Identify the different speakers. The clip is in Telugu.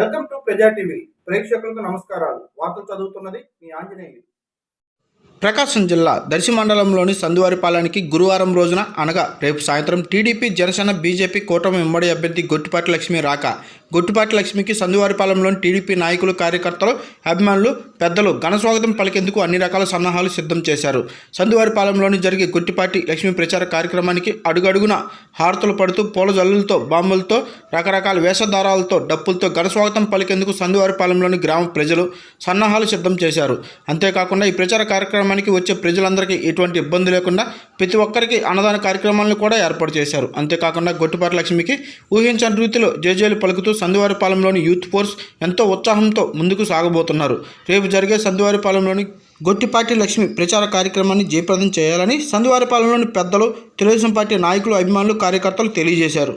Speaker 1: ప్రజా టీవీ. ప్రేక్షకులకు నమస్కారాలు. వార్తలు చదువుతున్నది మీ ఆంజనేయులు.
Speaker 2: ప్రకాశం జిల్లా దర్శి మండలంలోని సందువారిపాలెనికి గురువారం రోజున అనగా రేపు సాయంత్రం టీడీపీ జనసేన బీజేపీ కూటమి ఉమ్మడి అభ్యర్థి గొట్టిపాటి లక్ష్మి రాక గుట్టుపాటి లక్ష్మికి సందువారిపాలెంలోని టీడీపీ నాయకులు కార్యకర్తలు అభిమానులు పెద్దలు ఘన స్వాగతం పలికేందుకు అన్ని రకాల సన్నాహాలు సిద్ధం చేశారు. సందువారిపాలెంలోని జరిగే గొట్టిపాటి లక్ష్మి ప్రచార కార్యక్రమానికి అడుగడుగున హారతులు పడుతూ పూల జల్లులతో బాంబులతో రకరకాల వేషధారాలతో డప్పులతో ఘన స్వాగతం పలికేందుకు సందువారిపాలెంలోని గ్రామ ప్రజలు సన్నాహాలు సిద్ధం చేశారు. అంతేకాకుండా ఈ ప్రచార కార్యక్రమానికి వచ్చే ప్రజలందరికీ ఎటువంటి ఇబ్బంది లేకుండా ప్రతి ఒక్కరికి అన్నదాన కార్యక్రమాలను కూడా ఏర్పాటు చేశారు. అంతేకాకుండా గొట్టిపాటి లక్ష్మికి ఊహించని రీతిలో జేజేలు పలుకుతూ సందువారిపాలెంలోని యూత్ ఫోర్స్ ఎంతో ఉత్సాహంతో ముందుకు సాగబోతున్నారు. రేపు జరిగే సందువారిపాలెంలోని గొట్టిపాటి లక్ష్మి ప్రచార కార్యక్రమాన్ని జయప్రదం చేయాలని సందువారిపాలెంలోని పెద్దలు తెలుగుదేశం పార్టీ నాయకులు అభిమానులు కార్యకర్తలు తెలియజేశారు.